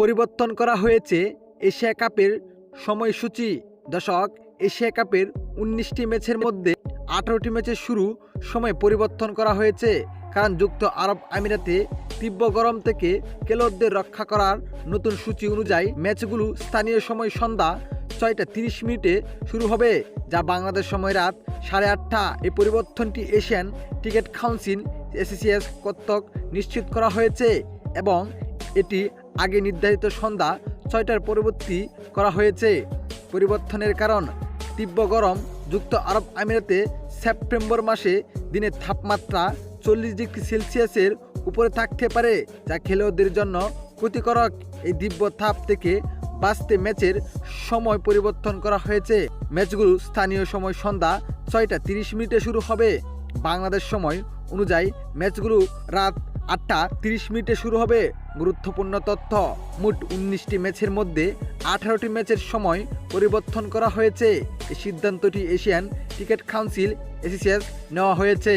পরিবর্তন করা হয়েছে এশিয়া কাপের সময়সূচি। দশক এশিয়া কাপের উনিশটি ম্যাচের মধ্যে আঠারোটি ম্যাচের শুরু সময় পরিবর্তন করা হয়েছে। কারণ যুক্ত আরব আমিরাতে তীব্র গরম থেকে খেলোয়াড়দের রক্ষা করার নতুন সূচি অনুযায়ী ম্যাচগুলো স্থানীয় সময় সন্ধ্যা ছয়টা তিরিশ মিনিটে শুরু হবে, যা বাংলাদেশ সময় রাত সাড়ে আটটা। এই পরিবর্তনটি এশিয়ান টিকিট কাউন্সিল এসিসিএস কর্তৃক নিশ্চিত করা হয়েছে এবং এটি আগে নির্ধারিত সন্ধ্যা ছয়টার পরবর্তী করা হয়েছে। পরিবর্তনের কারণ, তীব্র গরম যুক্ত আরব আমিরাতে সেপ্টেম্বর মাসে দিনের তাপমাত্রা চল্লিশ ডিগ্রি সেলসিয়াসের উপরে থাকতে পারে, যা খেলোয়াড়দের জন্য ক্ষতিকারক। এই দিব্য তাপ থেকে বাঁচতে ম্যাচের সময় পরিবর্তন করা হয়েছে। ম্যাচগুলো স্থানীয় সময় সন্ধ্যা ছয়টা তিরিশ মিনিটে শুরু হবে। বাংলাদেশ সময় অনুযায়ী ম্যাচগুলো রাত আটটা তিরিশ মিনিটে শুরু হবে। গুরুত্বপূর্ণ তথ্য, মোট উনিশটি ম্যাচের মধ্যে আঠারোটি ম্যাচের সময় পরিবর্তন করা হয়েছে। এই সিদ্ধান্তটি এশিয়ান ক্রিকেট কাউন্সিল এসিসিএস নেওয়া হয়েছে।